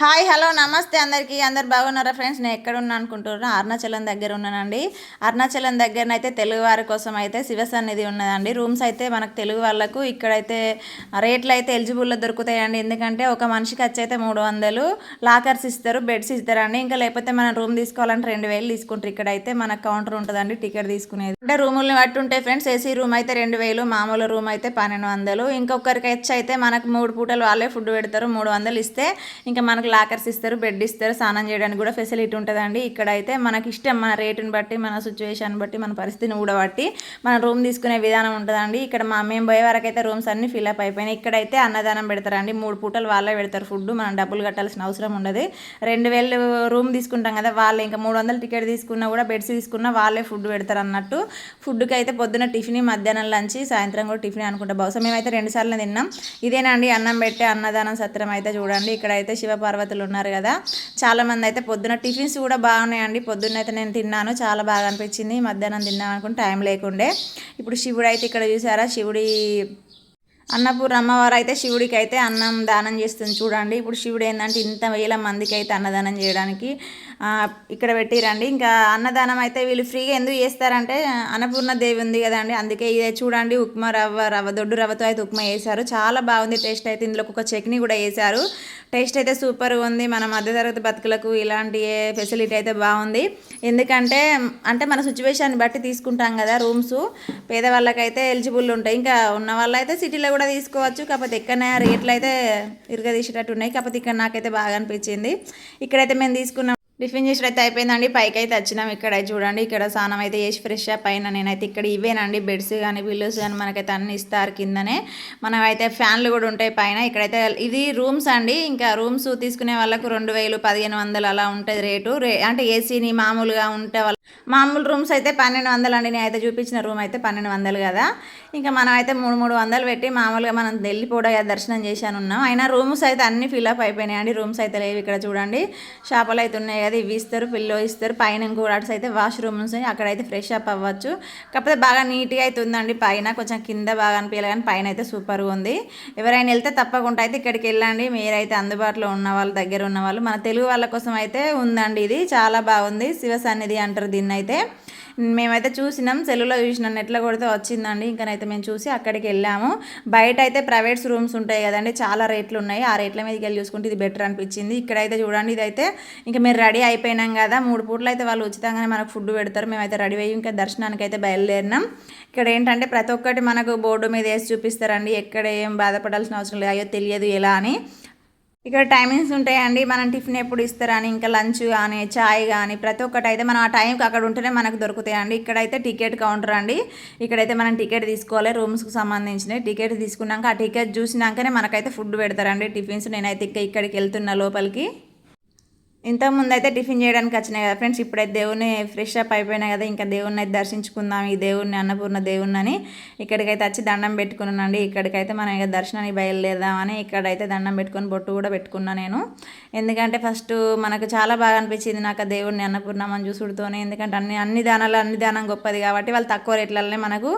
Hi hello నమస్తే అందరికీ. అందరు బాగున్నారా ఫ్రెండ్స్? నేను ఎక్కడ ఉన్నా అనుకుంటున్నా అరుణాచలం దగ్గర ఉన్నానండి. అరుణాచలం దగ్గర అయితే తెలుగు వారి కోసం అయితే శివసన్నిధి ఉన్నదండి. రూమ్స్ అయితే మనకు తెలుగు వాళ్ళకు ఇక్కడైతే రేట్లు అయితే ఎలిజిబుల్లో దొరుకుతాయండి. ఎందుకంటే ఒక మనిషికి వచ్చి అయితే మూడు వందలు లాకర్స్ ఇస్తారు బెడ్స్ ఇస్తారండి. ఇంకా లేకపోతే మనం రూమ్ తీసుకోవాలంటే రెండు వేలు తీసుకుంటారు. ఇక్కడైతే మనకు కౌంటర్ ఉంటుందండి టికెట్ తీసుకునేది. అంటే రూముల్ని బట్టి ఉంటాయి ఫ్రెండ్స్ ఏసీ రూమ్ అయితే రెండు వేలు మామూలు రూమ్ అయితే పన్నెండు వందలు. ఇంకొకరికి వచ్చి అయితే మనకు మూడు పూటలు వాళ్ళే ఫుడ్ పెడతారు మూడు వందలు ఇస్తే ఇంకా మనకు లాకర్స్ ఇస్తారు బెడ్ ఇస్తారు స్నానం చేయడానికి కూడా ఫెసిలిటీ ఉంటుందండి. ఇక్కడ అయితే మనకి ఇష్టం మన రేటుని బట్టి మన సిచ్యువేషన్ బట్టి మన పరిస్థితిని కూడా బట్టి మన రూమ్ తీసుకునే విధానం ఉంటుందండి. ఇక్కడ మా మేము పోయే వరకు అయితే రూమ్స్ అన్ని ఫిల్అప్ అయిపోయినాయి. ఇక్కడైతే అన్నదానం పెడతారండి. మూడు పూటలు వాళ్ళే పెడతారు ఫుడ్ మనం డబ్బులు కట్టాల్సిన అవసరం ఉండదు. రెండు వేలు రూమ్ తీసుకుంటాం కదా వాళ్ళు ఇంకా మూడు వందలు టికెట్ తీసుకున్నా కూడా బెడ్స్ తీసుకున్నా వాళ్ళే ఫుడ్ పెడతారు అన్నట్టు ఫుడ్కి అయితే పొద్దున టిఫిన్ మధ్యాహ్నం లంచ్ సాయంత్రం కూడా టిఫిన్ అనుకుంటా. బహుశా మేమైతే రెండు సార్లు తిన్నాం. ఇదేనండి అన్నం పెట్టే అన్నదానం సత్రం అయితే చూడండి. ఇక్కడైతే శివ పార్వతులు ఉన్నారు కదా. చాలా మంది అయితే పొద్దున టిఫిన్స్ కూడా బాగున్నాయండి పొద్దున్న అయితే నేను తిన్నాను. చాలా బాగా అనిపించింది. మధ్యాహ్నం తిన్నాను అనుకుంటే టైం లేకుండే. ఇప్పుడు శివుడు అయితే ఇక్కడ చూసారా? శివుడి అన్నపూర్ అమ్మవారు అయితే శివుడికి అయితే అన్నం దానం చేస్తుంది. చూడండి ఇప్పుడు శివుడు ఏంటంటే ఇంత వేల మందికి అయితే అన్నదానం చేయడానికి ఇక్కడ పెట్టిరండి. ఇంకా అన్నదానం అయితే వీళ్ళు ఫ్రీగా ఎందుకు చేస్తారంటే అన్నపూర్ణ దేవి ఉంది కదండి అందుకే ఇదే చూడండి ఉప్మా రవ్వ రవ్వ దొడ్డు రవ్వతో అయితే ఉప్మా వేశారు చాలా బాగుంది టేస్ట్ అయితే ఇందులో ఒక చట్నీ కూడా వేశారు టేస్ట్ అయితే సూపర్ ఉంది మన మధ్యతరగతి బతుకులకు ఇలాంటి ఫెసిలిటీ అయితే బాగుంది. ఎందుకంటే అంటే మన సిచ్యువేషన్ బట్టి తీసుకుంటాం కదా రూమ్స్ పేదవాళ్ళకైతే ఎలిజిబుల్ ఉంటాయి. ఇంకా ఉన్న వాళ్ళు అయితే సిటీలో కూడా తీసుకోవచ్చు. కాకపోతే ఎక్కడైనా రేట్లు అయితే ఇరగదీసేటట్టు ఉన్నాయి. కాకపోతే ఇక్కడ నాకైతే బాగా అనిపించింది. ఇక్కడైతే మేము తీసుకున్నాం టిఫిన్ చేసినట్టు అయితే అయిపోయిందండి. పైకి అయితే వచ్చినాం ఇక్కడ. చూడండి ఇక్కడ స్నానం అయితే చేసి ఫ్రెష్ అప్ అయినా నేనైతే ఇక్కడ ఇవేనండి. బెడ్స్ కానీ పిల్లోస్ కానీ మనకైతే అన్ని ఇస్తారు కిందనే. మనమైతే ఫ్యాన్లు కూడా ఉంటాయి పైన. ఇక్కడైతే ఇది రూమ్స్ అండి. ఇంకా రూమ్స్ తీసుకునే వాళ్ళకు రెండు వేలు పదిహేను వందలు అలా ఉంటుంది రేటు. రే అంటే ఏసీని మామూలుగా ఉంటే వాళ్ళు మామూలు రూమ్స్ అయితే పన్నెండు వందలు అండి. నేను అయితే చూపించిన రూమ్ అయితే పన్నెండు వందలు కదా. ఇంకా మనం అయితే మూడు మూడు వందలు పెట్టి మామూలుగా మనం వెళ్ళిపోవడం దర్శనం చేశాను ఉన్నాం అయినా రూమ్స్ అయితే అన్ని ఫిల్అప్ అయిపోయినాయి అండి రూమ్స్ అయితే లేవు ఇక్కడ చూడండి. షాపులు అయితే ఉన్నాయి కదా ఇవి ఇస్తారు పిల్లో ఇస్తారు. పైన ఇంకో అటు అయితే వాష్రూమ్స్ అక్కడైతే ఫ్రెష్ అప్ అవ్వచ్చు. కాకపోతే బాగా నీట్గా అయితే ఉందండి పైన. కొంచెం కింద బాగా అనిపించాలి కానీ పైన అయితే సూపర్గా ఉంది. ఎవరైనా వెళ్తే తప్పకుండా అయితే ఇక్కడికి వెళ్ళండి. మీరైతే అందుబాటులో ఉన్న వాళ్ళ దగ్గర ఉన్న వాళ్ళు. మన తెలుగు వాళ్ళ కోసం అయితే ఉందండి ఇది. చాలా బాగుంది. శివ సన్నిధి అంటారు దీన్ని అయితే మేమైతే చూసినాం సెల్లులో చూసినాం నెట్లో కొడితే వచ్చిందండి. ఇంకనైతే మేము చూసి అక్కడికి వెళ్ళాము. బయట అయితే ప్రైవేట్స్ రూమ్స్ ఉంటాయి కదండి చాలా రేట్లు ఉన్నాయి. ఆ రేట్ల మీదకి వెళ్ళి చూసుకుంటే ఇది బెటర్ అనిపించింది. ఇక్కడైతే చూడండి ఇదైతే ఇంకా మీరు రెడీ అయిపోయినాం కదా. మూడు పూటలు అయితే వాళ్ళు ఉచితంగానే మనకు ఫుడ్ పెడతారు. మేమైతే రెడీ అయ్యి ఇంకా దర్శనానికి అయితే బయలుదేరినాం. ఇక్కడ ఏంటంటే ప్రతి ఒక్కటి మనకు బోర్డు మీద వేసి చూపిస్తారండి ఎక్కడ ఏం బాధపడాల్సిన అవసరం లేదు. అయ్యో తెలియదు ఎలా అని. ఇక్కడ టైమింగ్స్ ఉంటాయండి. మనం టిఫిన్ ఎప్పుడు ఇస్తారని ఇంకా లంచ్ కానీ చాయ్ కానీ ప్రతి ఒక్కటి అయితే మనం ఆ టైంకి అక్కడ ఉంటేనే మనకు దొరుకుతాయండి. ఇక్కడైతే టికెట్ కౌంటర్ అండి. ఇక్కడైతే మనం టికెట్ తీసుకోవాలి. రూమ్స్కి సంబంధించిన టికెట్ తీసుకున్నాక ఆ టికెట్ చూసినాకనే మనకైతే ఫుడ్ పెడతారండి. టిఫిన్స్ నేనైతే ఇంకా ఇక్కడికి వెళ్తున్నా లోపలికి. ఇంతకుముందు అయితే టిఫిన్ చేయడానికి వచ్చినాయి కదా ఫ్రెండ్స్ ఇప్పుడైతే దేవుని ఫ్రెష్ అప్ అయిపోయినాయి కదా ఇంకా దేవుణ్ణి అయితే దర్శించుకుందాం ఈ దేవుణ్ణి అన్నపూర్ణ దేవుణ్ణి అని ఇక్కడికైతే వచ్చి దండం పెట్టుకున్నానండి. ఇక్కడికైతే మనం ఇక దర్శనానికి బయలుదేరదామని ఇక్కడైతే దండం పెట్టుకొని బొట్టు కూడా పెట్టుకున్నా నేను. ఎందుకంటే ఫస్ట్ మనకు చాలా బాగా అనిపించింది నాకు దేవుణ్ణి అన్నపూర్ణం అని చూసుడుతోనే ఎందుకంటే అన్ని అన్ని దానాలు అన్ని దానం గొప్పది కాబట్టి వాళ్ళు తక్కువ రేట్లలోనే మనకు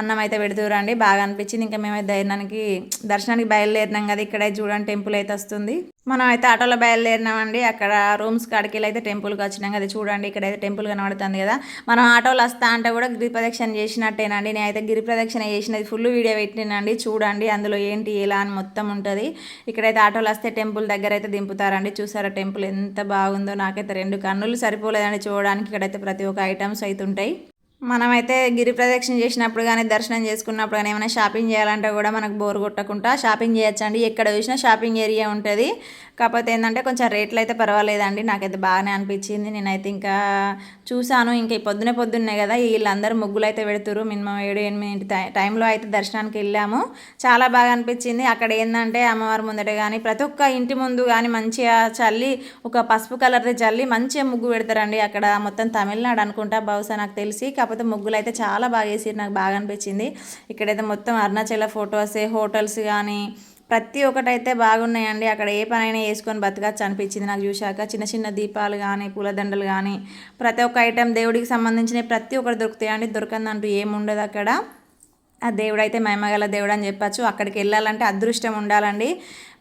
అన్నం అయితే పెడుతురండి బాగా అనిపించింది. ఇంకా మేమైతే దర్శనానికి దర్శనానికి బయలుదేరినాం కదా ఇక్కడైతే చూడండి టెంపుల్ అయితే వస్తుంది. మనం అయితే ఆటోలో బయలుదేరినామండి. అక్కడ రూమ్స్ కాడికి వెళ్ళి అయితే టెంపుల్కి వచ్చినాం కదా. చూడండి ఇక్కడైతే టెంపుల్ కనబడుతుంది కదా. మనం ఆటోలో వస్తా అంటే కూడా గిరి ప్రదక్షిణ చేసినట్టేనండి. నేనైతే గిరి ప్రదక్షిణ చేసినది ఫుల్ వీడియో పెట్టినండి చూడండి అందులో ఏంటి ఎలా అని మొత్తం ఉంటుంది. ఇక్కడైతే ఆటోలో వస్తే టెంపుల్ దగ్గర అయితే దింపుతారండి. చూసారా టెంపుల్ ఎంత బాగుందో. నాకైతే రెండు కన్నులు సరిపోలేదండి చూడడానికి. ఇక్కడైతే ప్రతి ఒక్క ఐటమ్స్ అయితే ఉంటాయి. మనమైతే గిరి ప్రదక్షిణ చేసినప్పుడు కానీ దర్శనం చేసుకున్నప్పుడు కానీ ఏమైనా షాపింగ్ చేయాలంటే కూడా మనకు బోర్ కొట్టకుండా షాపింగ్ చేయొచ్చండి. ఎక్కడ చూసినా షాపింగ్ ఏరియా ఉంటుంది. కాకపోతే ఏంటంటే కొంచెం రేట్లు అయితే పర్వాలేదండి. నాకైతే బాగానే అనిపించింది. నేనైతే ఇంకా చూశాను. ఇంకా పొద్దునే పొద్దున్నే కదా వీళ్ళందరూ ముగ్గులు అయితే పెడుతురు మినిమం ఏడు ఎనిమిది టైంలో అయితే దర్శనానికి వెళ్ళాము. చాలా బాగా అనిపించింది. అక్కడ ఏంటంటే అమ్మవారి ముందట కానీ ప్రతి ఒక్క ఇంటి ముందు కానీ మంచిగా చల్లి ఒక పసుపు కలర్ది చల్లి మంచిగా ముగ్గు పెడతారండి. అక్కడ మొత్తం తమిళనాడు అనుకుంటా బహుశా నాకు తెలిసి. కాకపోతే ముగ్గులు అయితే చాలా బాగా వేసి నాకు బాగా అనిపించింది. ఇక్కడైతే మొత్తం అరుణాచల ఫొటోసే హోటల్స్ కానీ ప్రతి ఒక్కటైతే బాగున్నాయండి. అక్కడ ఏ పనైనా వేసుకొని బతకచ్చు అనిపించింది. నాకు చూశాక చిన్న చిన్న దీపాలు కానీ పూలదండలు కానీ ప్రతి ఒక్క ఐటెం దేవుడికి సంబంధించిన ప్రతి ఒక్కటి దొరుకుతాయండి. దొరకందంటూ ఏముండదు అక్కడ. ఆ దేవుడైతే మహిమగల దేవుడు అని చెప్పచ్చు. అక్కడికి వెళ్ళాలంటే అదృష్టం ఉండాలండి.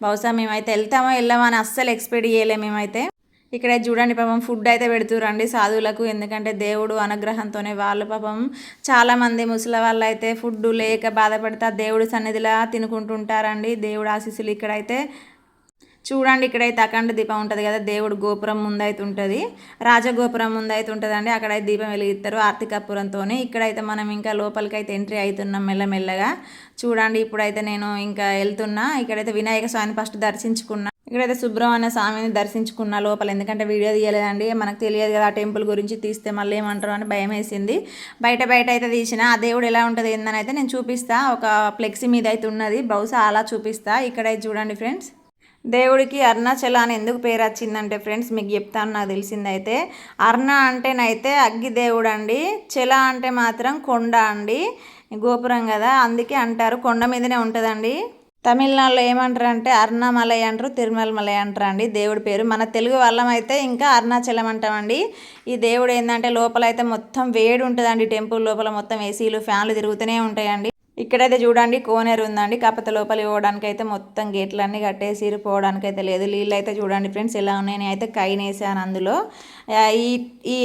బహుశా మేమైతే వెళ్తామో వెళ్ళామో అని అస్సలు ఎక్స్పెక్ట్ చేయలేము మేమైతే. ఇక్కడ చూడండి పాపం ఫుడ్ అయితే పెడుతురండి సాధువులకు. ఎందుకంటే దేవుడు అనుగ్రహంతోనే వాళ్ళు పాపం చాలామంది ముసలి వాళ్ళు అయితే ఫుడ్ లేక బాధపడితే దేవుడు దేవుడి సన్నిధిలా తినుకుంటుంటారండి. దేవుడు ఆశీస్సులు ఇక్కడైతే చూడండి ఇక్కడైతే అఖండ దీపం ఉంటుంది కదా దేవుడు గోపురం ముందైతే ఉంటుంది రాజగోపురం ముందైతే ఉంటుందండి అక్కడైతే దీపం వెలిగిస్తారు ఆర్తికపురంతో ఇక్కడైతే మనం ఇంకా లోపలికి అయితే ఎంట్రీ అవుతున్నాం మెల్లమెల్లగా. చూడండి ఇప్పుడైతే నేను ఇంకా వెళ్తున్నా. ఇక్కడైతే వినాయక స్వామిని ఫస్ట్ దర్శించుకున్నా. ఇక్కడైతే సుబ్రహ్మణ్య స్వామిని దర్శించుకున్న లోపల ఎందుకంటే వీడియో తీయలేదండి మనకు తెలియదు కదా ఆ టెంపుల్ గురించి తీస్తే మళ్ళీ ఏమంటారు అని భయం వేసింది. బయట బయట అయితే తీసిన ఆ దేవుడు ఎలా ఉంటుంది ఏందని అయితే నేను చూపిస్తా. ఒక ఫ్లెక్సీ మీద అయితే ఉన్నది బహుశా అలా చూపిస్తా. ఇక్కడైతే చూడండి ఫ్రెండ్స్. దేవుడికి అరుణాచల అని ఎందుకు పేరు వచ్చిందంటే ఫ్రెండ్స్ మీకు చెప్తాను నాకు తెలిసిందైతే అర్ణ అంటేనైతే అగ్గి దేవుడు అండి చెల అంటే మాత్రం కొండ అండి గోపురం కదా అందుకే అంటారు. కొండ మీదనే ఉంటుందండి. తమిళనాడులో ఏమంటారు అంటే అరుణామలై అంటారు తిరుమల మలై అంటారు అండి దేవుడి పేరు. మన తెలుగు వాళ్ళం అయితే ఇంకా అరుణాచలం అంటామండి. ఈ దేవుడు ఏంటంటే లోపల అయితే మొత్తం వేడి ఉంటుందండి. టెంపుల్ లోపల మొత్తం ఏసీలు ఫ్యాన్లు తిరుగుతూనే ఉంటాయండి. ఇక్కడైతే చూడండి కోనేరు ఉందండి. కాకపోతే లోపలికి పోవడానికి అయితే మొత్తం గేట్లన్నీ కట్టేసిరు పోవడానికి అయితే లేదు. నీళ్ళు అయితే చూడండి ఫ్రెండ్స్ ఎలా ఉన్నాయి. నేను అయితే కైనేసాను అందులో. ఈ ఈ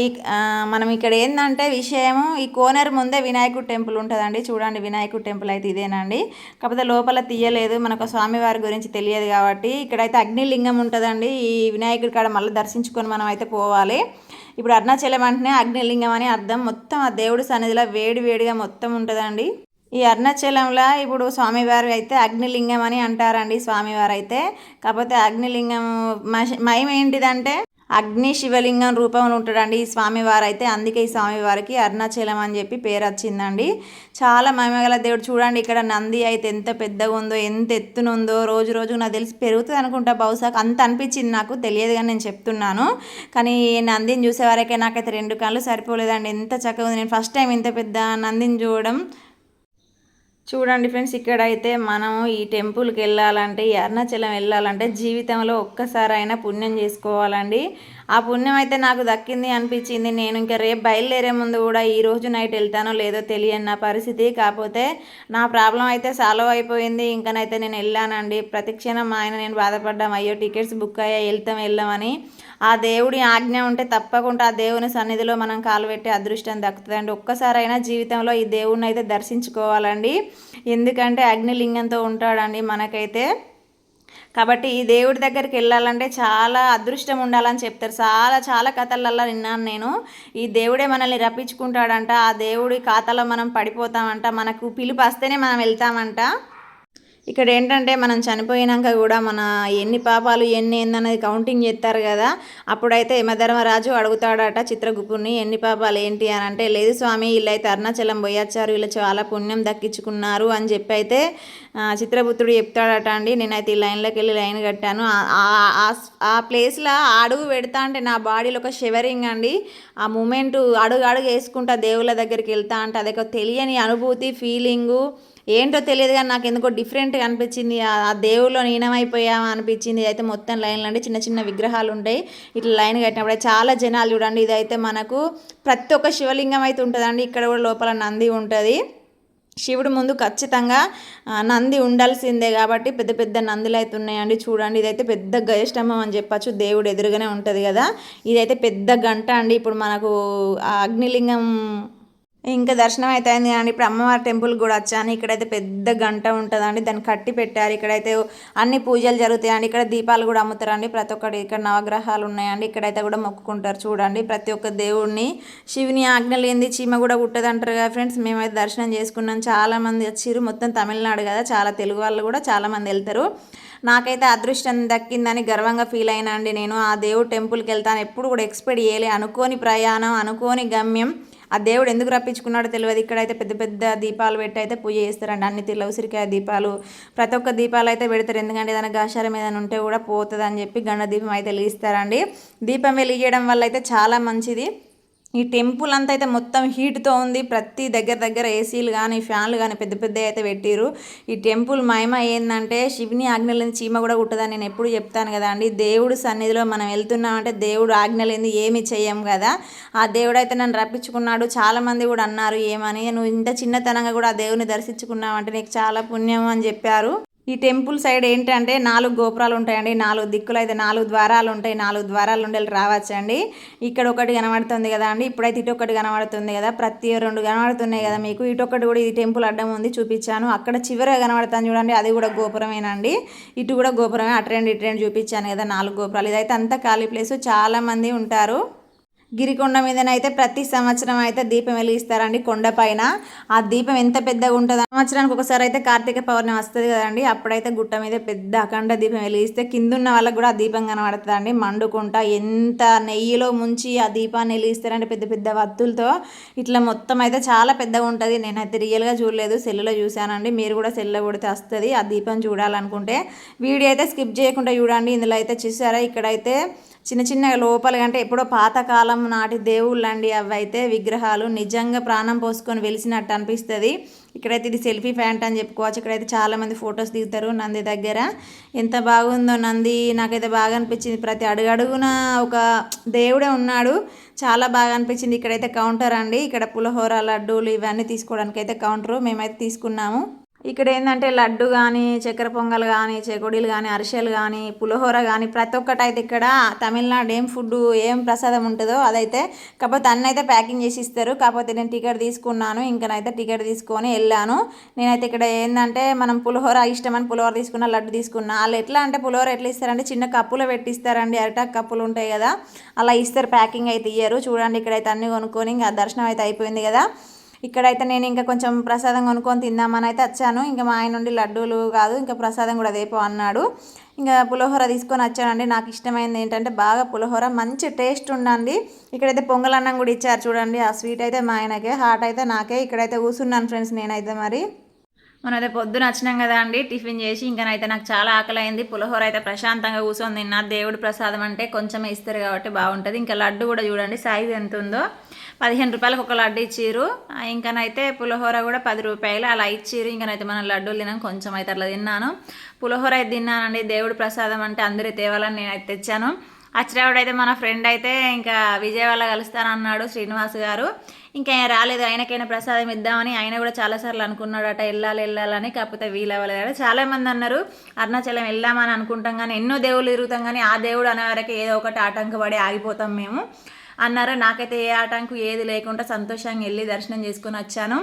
మనం ఇక్కడ ఏంటంటే విషయము ఈ కోనేరు ముందే వినాయకుడు టెంపుల్ ఉంటుందండి. చూడండి వినాయకుడు టెంపుల్ అయితే ఇదేనండి. కాకపోతే లోపల తీయలేదు. మనకు స్వామివారి గురించి తెలియదు కాబట్టి ఇక్కడైతే అగ్నిలింగం ఉంటుందండి. ఈ వినాయకుడి కాడ మళ్ళీ దర్శించుకొని మనం అయితే పోవాలి. ఇప్పుడు అరుణాచలం అంటేనే అగ్నిలింగం అని అర్థం. మొత్తం ఆ దేవుడి సన్నిధిలో వేడి వేడిగా మొత్తం ఉంటుందండి. ఈ అరుణాచలంలో ఇప్పుడు స్వామివారు అయితే అగ్నిలింగం అని అంటారండి స్వామివారు అయితే. కాకపోతే అగ్నిలింగం మహ- మహిమ ఏంటిదంటే అగ్ని శివలింగం రూపంలో ఉంటాడండి ఈ స్వామివారు అయితే. అందుకే ఈ స్వామివారికి అరుణాచలం అని చెప్పి పేరు వచ్చిందండి. చాలా మహిమగల దేవుడు. చూడండి ఇక్కడ నంది అయితే ఎంత పెద్దగా ఉందో ఎంత ఎత్తునుందో రోజు రోజు నాకు తెలిసి పెరుగుతుంది అనుకుంటా బహుశా. అంత అనిపించింది నాకు తెలియదు కానీ నేను చెప్తున్నాను. కానీ ఈ నందిని చూసే వరకే నాకైతే రెండు కళ్ళు సరిపోలేదండి. ఎంత చక్కగా ఉంది. నేను ఫస్ట్ టైం ఇంత పెద్ద నందిని చూడడం చూడండి ఫ్రెండ్స్ ఇక్కడైతే మనము ఈ టెంపుల్కి వెళ్ళాలంటే ఈ అరుణాచలం వెళ్ళాలంటే జీవితంలో ఒక్కసారైనా పుణ్యం చేసుకోవాలండి. ఆ పుణ్యం అయితే నాకు దక్కింది అనిపించింది. నేను ఇంకా రేపు బయలుదేరే ముందు కూడా ఈ రోజు నైట్ వెళ్తానో లేదో తెలియని నా పరిస్థితి. కాకపోతే నా ప్రాబ్లం అయితే సాల్వ్ అయిపోయింది. ఇంకనైతే నేను వెళ్ళానండి. ప్రతి క్షణం మా ఆయన నేను బాధపడ్డాం. అయ్యో టికెట్స్ బుక్ అయ్యా వెళ్తాం వెళ్దామని ఆ దేవుడి ఆజ్ఞ ఉంటే తప్పకుండా ఆ దేవుని సన్నిధిలో మనం కాలు పెట్టే అదృష్టం దక్కుతుందండి. ఒక్కసారైనా జీవితంలో ఈ దేవుడిని అయితే దర్శించుకోవాలండి. ఎందుకంటే అగ్నిలింగంతో ఉంటాడండి మనకైతే. కాబట్టి ఈ దేవుడి దగ్గరికి వెళ్ళాలంటే చాలా అదృష్టం ఉండాలని చెప్తారు. చాలా చాలా కథలల్లో విన్నాను నేను. ఈ దేవుడే మనల్ని రప్పించుకుంటాడంట ఆ దేవుడి ఖాతాలో మనం పడిపోతామంట మనకు పిలుపు వస్తేనే మనం వెళ్తామంట. ఇక్కడ ఏంటంటే మనం చనిపోయినాక కూడా మన ఎన్ని పాపాలు ఎన్ని ఏందనేది కౌంటింగ్ చేస్తారు కదా. అప్పుడైతే యమధర్మరాజు అడుగుతాడట చిత్రగుప్తుని ఎన్ని పాపాలు ఏంటి? అని అంటే లేదు స్వామి వీళ్ళైతే అరుణాచలం పోయొచ్చారు వీళ్ళు చాలా పుణ్యం దక్కించుకున్నారు అని చెప్పి అయితే చిత్రపుత్రుడు చెప్తాడట అండి నేనైతే ఈ లైన్లోకి వెళ్ళి లైన్ కట్టాను. ఆ- ఆ- ప్లేస్లో అడుగు పెడతా అంటే నా బాడీలో ఒక షివరింగ్ అండి. ఆ మూమెంట్ అడుగు అడుగు వేసుకుంటా దేవుళ్ళ దగ్గరికి వెళ్తా అంటే అదొక తెలియని అనుభూతి ఫీలింగు ఏంటో తెలియదు కానీ నాకు ఎందుకో డిఫరెంట్గా అనిపించింది. ఆ దేవుళ్ళు లీనమైపోయామా అనిపించింది. అయితే మొత్తం లైన్లు అంటే చిన్న చిన్న విగ్రహాలు ఉంటాయి. ఇట్లా లైన్ కట్టినప్పుడు చాలా జనాలు చూడండి. ఇదైతే మనకు ప్రతి ఒక్క శివలింగం అయితే ఉంటుందండి. ఇక్కడ కూడా లోపల నంది ఉంటుంది. శివుడు ముందు ఖచ్చితంగా నంది ఉండాల్సిందే కాబట్టి పెద్ద పెద్ద నందులు అయితే ఉన్నాయండి. చూడండి ఇదైతే పెద్ద గయస్టంభం అని చెప్పచ్చు. దేవుడు ఎదురుగానే ఉంటుంది కదా. ఇదైతే పెద్ద గంట అండి. ఇప్పుడు మనకు అగ్నిలింగం ఇంకా దర్శనం అయితే అయింది కానీ ఇప్పుడు అమ్మవారి టెంపుల్ కూడా వచ్చాను. ఇక్కడైతే పెద్ద గంట ఉంటుందండి. దాన్ని కట్టి పెట్టారు. ఇక్కడైతే అన్ని పూజలు జరుగుతాయండి. ఇక్కడ దీపాలు కూడా అమ్ముతారండి. ప్రతి ఒక్కటి ఇక్కడ నవగ్రహాలు ఉన్నాయండి. ఇక్కడైతే కూడా మొక్కుకుంటారు చూడండి. ప్రతి ఒక్క దేవుడిని శివుని ఆజ్ఞ లేనిది చీమ కూడా కుట్టదు కదా ఫ్రెండ్స్. మేమైతే దర్శనం చేసుకున్నాం. చాలామంది వచ్చారు మొత్తం తమిళనాడు కదా. చాలా తెలుగు వాళ్ళు కూడా చాలామంది వెళ్తారు. నాకైతే అదృష్టం దక్కిందని గర్వంగా ఫీల్ అయినా అండి నేను. ఆ దేవుడు టెంపుల్కి వెళ్తాను. ఎప్పుడు కూడా ఎక్స్పెక్ట్ చేయలే. అనుకోని ప్రయాణం అనుకోని గమ్యం. ఆ దేవుడు ఎందుకు రప్పించుకున్నాడో తెలియదు. ఇక్కడైతే పెద్ద పెద్ద దీపాలు పెట్టి అయితే పూజ చేస్తారండి. అన్ని తిల్ల ఉసిరికాయ దీపాలు. ప్రతి ఒక్క దీపాలు అయితే పెడతారు. ఎందుకంటే ఏదైనా గాషారం ఏదైనా ఉంటే కూడా పోతుంది అని చెప్పి గండ దీపం అయితే వెలిగిస్తారండి. దీపం వెలిగించడం వల్ల అయితే చాలా మంచిది. ఈ టెంపుల్ అంతా అయితే మొత్తం హీట్తో ఉంది. ప్రతి దగ్గర దగ్గర ఏసీలు కానీ ఫ్యాన్లు కానీ పెద్ద పెద్ద అయితే పెట్టిరు ఈ టెంపుల్ మహిమ ఏంటంటే శివుని ఆజ్ఞలేని చీమ కూడా కుట్టదని నేను ఎప్పుడు చెప్తాను కదా అండి. దేవుడు సన్నిధిలో మనం వెళ్తున్నామంటే దేవుడు ఆజ్ఞలేని ఏమి చేయం కదా. ఆ దేవుడు అయితే నన్ను రప్పించుకున్నాడు. చాలా మంది కూడా అన్నారు ఏమని. నువ్వు ఇంత చిన్నతనంగా కూడా ఆ దేవుని దర్శించుకున్నావు అంటే నీకు చాలా పుణ్యం అని చెప్పారు. ఈ టెంపుల్ సైడ్ ఏంటంటే నాలుగు గోపురాలు ఉంటాయండి. నాలుగు దిక్కులు అయితే నాలుగు ద్వారాలు ఉంటాయి. నాలుగు ద్వారాలు నుండి రావచ్చండి. ఇక్కడ ఒకటి కనబడుతుంది కదా అండి. ఇప్పుడైతే ఇటు ఒకటి కనబడుతుంది కదా. ప్రతి రెండు కనబడుతున్నాయి కదా మీకు. ఇటు ఒకటి కూడా ఇది టెంపుల్ అడ్డం ఉంది చూపించాను. అక్కడ చివర కనబడుతుంది చూడండి. అది కూడా గోపురమేనండి. ఇటు కూడా గోపురమే. అటు రెండు ఇటు రెండు చూపించాను కదా నాలుగు గోపురాలు. ఇదైతే అంత ఖాళీ ప్లేస్. చాలా మంది ఉంటారు. గిరికొండ మీదనైతే ప్రతి సంవత్సరం అయితే దీపం వెలిగిస్తారండి కొండపైన ఆ దీపం ఎంత పెద్దగా ఉంటుంది సంవత్సరానికి ఒకసారి అయితే కార్తీక పౌర్ణమి వస్తుంది కదండి అప్పుడైతే గుట్ట మీద పెద్ద అఖండ దీపం వెలిగిస్తే కింద ఉన్న వాళ్ళకి కూడా ఆ దీపం కనబడుతుందండి. మండుకుంటా ఎంత నెయ్యిలో ముంచి ఆ దీపాన్ని వెలిగిస్తారంటే పెద్ద పెద్ద వత్తులతో ఇట్లా మొత్తం అయితే చాలా పెద్దగా ఉంటుంది. నేనైతే రియల్గా చూడలేదు సెల్లులో చూశానండి. మీరు కూడా సెల్లో కొడితే వస్తుంది. ఆ దీపం చూడాలనుకుంటే వీడియో అయితే స్కిప్ చేయకుండా చూడండి. ఇందులో అయితే చూసారా? ఇక్కడైతే చిన్న చిన్న లోపల అంటే ఎప్పుడో పాతకాలం నాటి దేవుళ్ళు అండి అవైతే విగ్రహాలు. నిజంగా ప్రాణం పోసుకొని వెలిసినట్టు అనిపిస్తుంది. ఇక్కడైతే ఇది సెల్ఫీ ప్యాంట్ అని చెప్పుకోవచ్చు. ఇక్కడైతే చాలామంది ఫొటోస్ దిగుతారు నంది దగ్గర. ఎంత బాగుందో నంది. నాకైతే బాగా అనిపించింది. ప్రతి అడుగడుగున ఒక దేవుడే ఉన్నాడు. చాలా బాగా అనిపించింది. ఇక్కడైతే కౌంటర్ అండి. ఇక్కడ పులహోర లడ్డూలు ఇవన్నీ తీసుకోవడానికి అయితే కౌంటరు. మేమైతే తీసుకున్నాము. ఇక్కడ ఏంటంటే లడ్డు కానీ చక్కెర పొంగల్ కానీ చెకోడీలు కానీ అరిసెలు కానీ పులిహోర కానీ ప్రతి ఒక్కటి అయితే ఇక్కడ తమిళనాడు ఏం ఫుడ్ ఏం ప్రసాదం ఉంటుందో అదైతే కాకపోతే అన్నీ అయితే ప్యాకింగ్ చేసి ఇస్తారు. కాకపోతే నేను టికెట్ తీసుకున్నాను ఇంకనైతే టికెట్ తీసుకొని వెళ్ళాను. నేనైతే ఇక్కడ ఏంటంటే మనం పులిహోర ఇష్టమని పులిహోర తీసుకున్నా లడ్డు తీసుకున్నా వాళ్ళు ఎట్లా అంటే పులిహోర ఎట్లా ఇస్తారంటే చిన్న కప్పులో పెట్టిస్తారండి. అరటాక్ కప్పులు ఉంటాయి కదా అలా ఇస్తారు ప్యాకింగ్ అయితే ఇయ్యారు. చూడండి ఇక్కడైతే అన్నీ కొనుక్కొని ఇంకా దర్శనం అయితే అయిపోయింది కదా. ఇక్కడైతే నేను ఇంకా కొంచెం ప్రసాదం కొనుక్కొని తిందామని అయితే వచ్చాను. ఇంకా మా ఆయన నుండి లడ్డూలు కాదు ఇంకా ప్రసాదం కూడా దేపో అన్నాడు. ఇంకా పులిహోర తీసుకొని వచ్చానండి. నాకు ఇష్టమైనది ఏంటంటే బాగా పులిహోర మంచి టేస్ట్ ఉండండి ఇక్కడైతే పొంగలన్నం కూడా ఇచ్చారు చూడండి. ఆ స్వీట్ అయితే మా ఆయనకే హాట్ అయితే నాకే. ఇక్కడైతే కూర్చున్నాను ఫ్రెండ్స్ నేనైతే మరి. మనైతే పొద్దున వచ్చినాం కదా అండి టిఫిన్ చేసి ఇంకనైతే నాకు చాలా ఆకలి అయింది పులిహోర అయితే ప్రశాంతంగా కూర్చొని తిన్నా. దేవుడు ప్రసాదం అంటే కొంచెం ఇస్తారు కాబట్టి బాగుంటుంది. ఇంకా లడ్డు కూడా చూడండి సైజ్ ఎంత ఉందో. పదిహేను రూపాయలకు ఒక లడ్డు ఇచ్చిరు ఇంకనైతే పులిహోర కూడా పది రూపాయలు అలా ఇచ్చిరు ఇంకనైతే మనం లడ్డూలు తిన్నాం కొంచెం అయితే అట్లా తిన్నాను. పులిహోర అయితే తిన్నానండి. దేవుడు ప్రసాదం అంటే అందరూ తేవాలని నేను అయితే తెచ్చాను. అచ్చిరావుడు అయితే మన ఫ్రెండ్ అయితే ఇంకా విజయవాడ కలుస్తానన్నాడు శ్రీనివాస్ గారు. ఇంకా రాలేదు ఆయనకైనా ప్రసాదం ఇద్దామని ఆయన కూడా చాలాసార్లు అనుకున్నాడు అట వెళ్ళాలి వెళ్ళాలని కాకపోతే వీలవ్వలేదు చాలామంది అన్నారు అరుణాచలం వెళ్దామని అనుకుంటాం కానీ ఎన్నో దేవుళ్ళు తిరుగుతాం కానీ ఆ దేవుడు అనే వరకు ఏదో ఒకటి ఆటంకపడి ఆగిపోతాం మేము. అన్నారు నాకైతే ఏ ఆటంకం ఏది లేకుండా సంతోషంగా వెళ్ళి దర్శనం చేసుకుని వచ్చాను.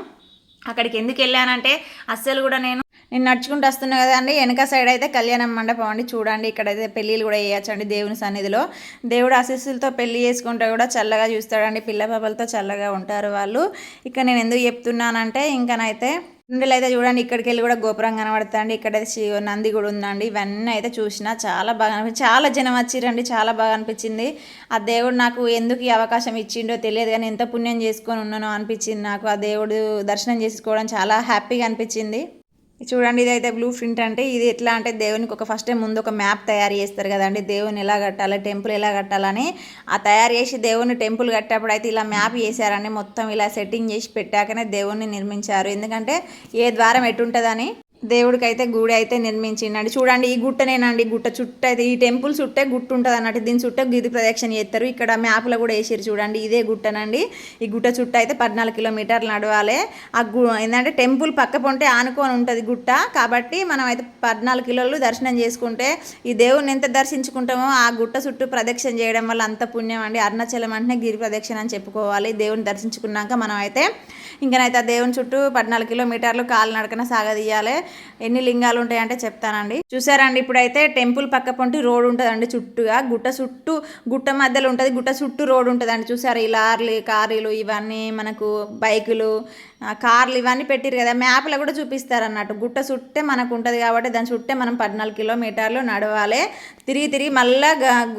అక్కడికి ఎందుకు వెళ్ళానంటే అస్సలు కూడా నేను నేను నడుచుకుంటూ వస్తున్నా కదా అండి. వెనక సైడ్ అయితే కళ్యాణం మండపం అండి. చూడండి ఇక్కడైతే పెళ్ళిళ్ళు కూడా చేయొచ్చండి దేవుని సన్నిధిలో. దేవుడు ఆశీస్సులతో పెళ్ళి చేసుకుంటే కూడా చల్లగా చూస్తాడండి. పిల్ల పాపలతో చల్లగా ఉంటారు వాళ్ళు. ఇక్కడ నేను ఎందుకు చెప్తున్నానంటే ఇంకనైతే నుండిలో అయితే చూడండి ఇక్కడికి వెళ్ళి కూడా గోపురం కనబడుతుంది శివ నంది కూడా ఉందండి. ఇవన్నీ అయితే చూసిన చాలా బాగా అనిపించింది చాలా జనం వచ్చిరండి. చాలా బాగా అనిపించింది. ఆ దేవుడు నాకు ఎందుకు ఈ అవకాశం ఇచ్చిండో తెలియదు కానీ ఎంత పుణ్యం చేసుకొని ఉన్నానో అనిపించింది నాకు. ఆ దేవుడు దర్శనం చేసుకోవడం చాలా హ్యాపీగా అనిపించింది. చూడండి ఇది అయితే బ్లూ ప్రింట్ అంటే ఇది ఎట్లా అంటే దేవునికి ఒక ఫస్ట్ టైం ముందు ఒక మ్యాప్ తయారు చేస్తారు కదండి. దేవుని ఎలా కట్టాలి టెంపుల్ ఎలా కట్టాలని ఆ తయారు చేసి దేవుని టెంపుల్ కట్టేప్పుడు అయితే ఇలా మ్యాప్ చేశారని మొత్తం ఇలా సెట్టింగ్ చేసి పెట్టాకనే దేవుణ్ణి నిర్మించారు. ఎందుకంటే ఏ ద్వారం ఎటుంటుందని దేవుడికైతే గుడి అయితే నిర్మించిండండి. చూడండి ఈ గుట్టనేనండి. గుట్ట చుట్టూ అయితే ఈ టెంపుల్ చుట్టే గుట్ట ఉంటుంది అన్నట్టు దీని చుట్టే గిరి ప్రదక్షిణ చేస్తారు ఇక్కడ మ్యాప్లో కూడా వేసారు చూడండి ఇదే గుట్టనండి. ఈ గుట్ట చుట్టూ అయితే పద్నాలుగు కిలోమీటర్లు నడవాలి. ఆ గు ఏంటంటే టెంపుల్ పక్క పొంటే ఆనుకొని ఉంటుంది గుట్ట. కాబట్టి మనం అయితే పద్నాలుగు కిలోలు దర్శనం చేసుకుంటే ఈ దేవుడిని ఎంత దర్శించుకుంటామో ఆ గుట్ట చుట్టూ ప్రదక్షిణ చేయడం వల్ల అంత పుణ్యం అండి అరుణాచలం అంటే గిరి ప్రదక్షిణ అని చెప్పుకోవాలి. దేవుని దర్శించుకున్నాక మనం అయితే ఇంకనైతే ఆ దేవుని చుట్టూ పద్నాలుగు కిలోమీటర్లు కాలు నడకన సాగదీయాలి. ఎన్ని లింగాలు ఉంటాయంటే చెప్తానండి. చూసారండి ఇప్పుడైతే టెంపుల్ పక్క పొంటి రోడ్ ఉంటుందండి చుట్టూగా. గుట్ట చుట్టూ గుట్ట మధ్యలో ఉంటుంది గుట్ట చుట్టూ రోడ్ ఉంటుందండి. చూసారు ఈ లారీలు కారీలు ఇవన్నీ మనకు బైకులు కార్లు ఇవన్నీ పెట్టిరు కదా మ్యాప్లో కూడా చూపిస్తారు అన్నట్టు గుట్ట చుట్టే మనకు ఉంటుంది కాబట్టి దాని చుట్టే మనం పద్నాలుగు కిలోమీటర్లు నడవాలి. తిరిగి తిరిగి మళ్ళా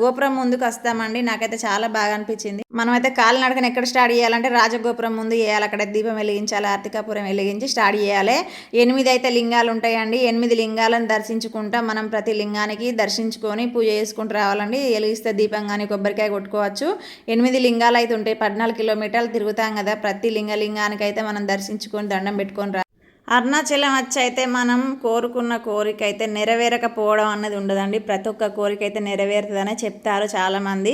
గోపురం ముందుకు వస్తామండి. నాకైతే చాలా బాగా అనిపించింది. మనమైతే కాలు నడకని ఎక్కడ స్టార్ట్ చేయాలంటే రాజగోపురం ముందు చేయాలి. అక్కడ దీపం వెలిగించాలి ఆర్తికాపురం వెలిగించి స్టార్ట్ చేయాలి. ఎనిమిది అయితే లింగాలు ఉంటాయండి. ఎనిమిది లింగాలను దర్శించుకుంటా మనం ప్రతి లింగానికి దర్శించుకొని పూజ చేసుకుంటూ రావాలండి. వెలిగిస్తే దీపం కానీ కొబ్బరికాయ కొట్టుకోవచ్చు. ఎనిమిది లింగాలు అయితే ఉంటాయి. పద్నాలుగు కిలోమీటర్లు తిరుగుతాం కదా ప్రతి లింగ లింగానికి అయితే మనం దర్శించుకొని దండం పెట్టుకొని రా. అరుణాచలం వచ్చి అయితే మనం కోరుకున్న కోరిక అయితే నెరవేరకపోవడం అన్నది ఉండదండి. ప్రతి ఒక్క కోరిక అయితే నెరవేరుతుందనే చెప్తారు చాలామంది.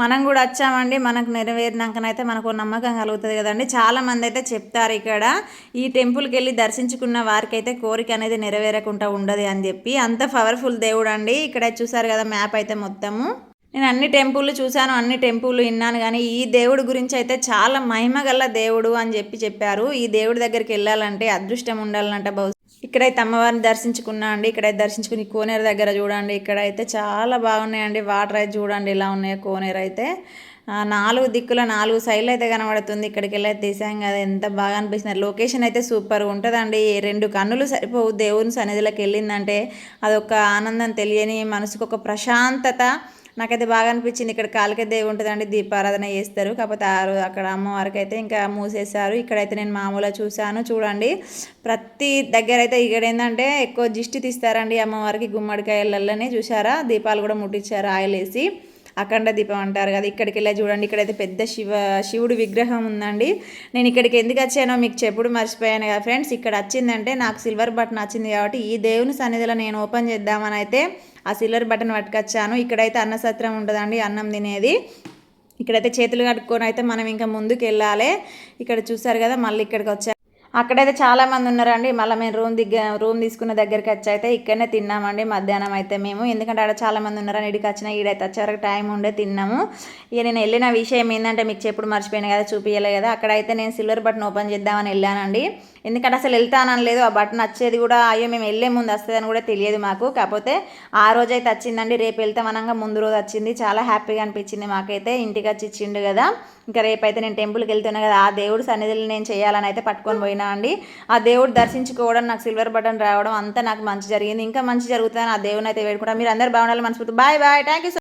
మనం కూడా వచ్చామండి. మనకు నెరవేరినాకనైతే మనకు నమ్మకం కలుగుతుంది కదండి. చాలామంది అయితే చెప్తారు ఇక్కడ ఈ టెంపుల్కి వెళ్ళి దర్శించుకున్న వారికి అయితే కోరిక అనేది నెరవేరకుండా ఉండదు అని చెప్పి. అంత పవర్ఫుల్ దేవుడు అండి ఇక్కడ చూసారు కదా మ్యాప్ అయితే మొత్తము. నేను అన్ని టెంపుల్ చూశాను అన్ని టెంపుల్ విన్నాను కానీ ఈ దేవుడి గురించి అయితే చాలా మహిమ గల దేవుడు అని చెప్పి చెప్పారు. ఈ దేవుడి దగ్గరికి వెళ్ళాలంటే అదృష్టం ఉండాలంట బహుశా. ఇక్కడైతే అమ్మవారిని దర్శించుకున్నా అండి ఇక్కడైతే దర్శించుకుని కోనేరు దగ్గర చూడండి ఇక్కడైతే చాలా బాగున్నాయండి వాటర్ అయితే చూడండి ఎలా ఉన్నాయో కోనేరు అయితే. నాలుగు దిక్కుల నాలుగు సైడ్లు అయితే కనబడుతుంది ఇక్కడికి వెళ్ళి తీసాం కదా ఎంత బాగా అనిపిస్తుంది. లొకేషన్ అయితే సూపర్ ఉంటుందండి రెండు కన్నులు సరిపోవు దేవుని సన్నిధిలోకి వెళ్ళిందంటే అదొక ఆనందం తెలియని మనసుకు ఒక ప్రశాంతత నాకైతే బాగా అనిపించింది. ఇక్కడ కాలికే దేవి ఉంటుందండి. దీపారాధన చేస్తారు. కాకపోతే ఆ రోజు అక్కడ అమ్మవారికి అయితే ఇంకా మూసేశారు. ఇక్కడైతే నేను మామూలుగా చూశాను. చూడండి. ప్రతి దగ్గర అయితే ఇక్కడ ఏంటంటే ఎక్కువ దిష్టి తీస్తారండి అమ్మవారికి గుమ్మడికాయలలోనే చూసారా దీపాలు కూడా ముట్టించారు. ఆయిల్ వేసి అఖండ దీపం అంటారు కదా ఇక్కడికి వెళ్ళి చూడండి. ఇక్కడైతే పెద్ద శివ శివుడి విగ్రహం ఉందండి. నేను ఇక్కడికి ఎందుకు వచ్చానో మీకు చెప్పుడు మర్చిపోయాను కదా ఫ్రెండ్స్. ఇక్కడ వచ్చిందంటే నాకు సిల్వర్ బటన్ వచ్చింది కాబట్టి ఈ దేవుని సన్నిధిలో నేను ఓపెన్ చేద్దామని అయితే ఆ సిల్వర్ బటన్ పట్టుకొచ్చాను. ఇక్కడైతే అన్నసత్రం ఉంటుందండి అన్నం తినేది. ఇక్కడైతే చేతులు కట్టుకొని అయితే మనం ఇంకా ముందుకు వెళ్ళాలి. ఇక్కడ చూసారు కదా మళ్ళీ ఇక్కడికి వచ్చాను అక్కడైతే చాలామంది ఉన్నారండి. మళ్ళీ మేము రూమ్ దిగ్గ రూమ్ తీసుకున్న దగ్గరికి వచ్చి అయితే ఇక్కడనే తిన్నామండి. మధ్యాహ్నం అయితే మేము. ఎందుకంటే ఆడ చాలామంది ఉన్నారని ఇడికి వచ్చిన ఈడైతే వచ్చే వరకు టైం ఉండే తిన్నాము. ఇక నేను వెళ్ళిన విషయం ఏంటంటే మీకు చెప్పుడు మర్చిపోయాను కదా చూపించలే కదా. అక్కడైతే నేను సిల్వర్ బటన్ ఓపెన్ చేద్దామని వెళ్ళానండి. ఎందుకంటే అసలు వెళ్తానని లేదు. ఆ బటన్ వచ్చేది కూడా అయ్యో మేము వెళ్ళే ముందు వస్తుందని కూడా తెలియదు మాకు. కాకపోతే ఆ రోజు అయితే వచ్చిందండి. రేపు వెళ్తాం అనగా ముందు రోజు వచ్చింది. చాలా హ్యాపీగా అనిపించింది మాకైతే. ఇంటికి వచ్చి ఇచ్చిండు కదా. ఇంకా రేపైతే నేను టెంపుల్కి వెళ్తున్నా కదా. ఆ దేవుడు సన్నిధిలో నేను చేయాలని అయితే పట్టుకొని పోయినా అండి. ఆ దేవుడు దర్శించుకోవడం నాకు సిల్వర్ బటన్ రావడం అంతా నాకు మంచి జరిగింది. ఇంకా మంచి జరుగుతుందని ఆ దేవుని అయితే వేడుకుంటా. మీరు అందరు బాగుండాలి మనస్ఫూర్తి బాయ్ బాయ్. Thank you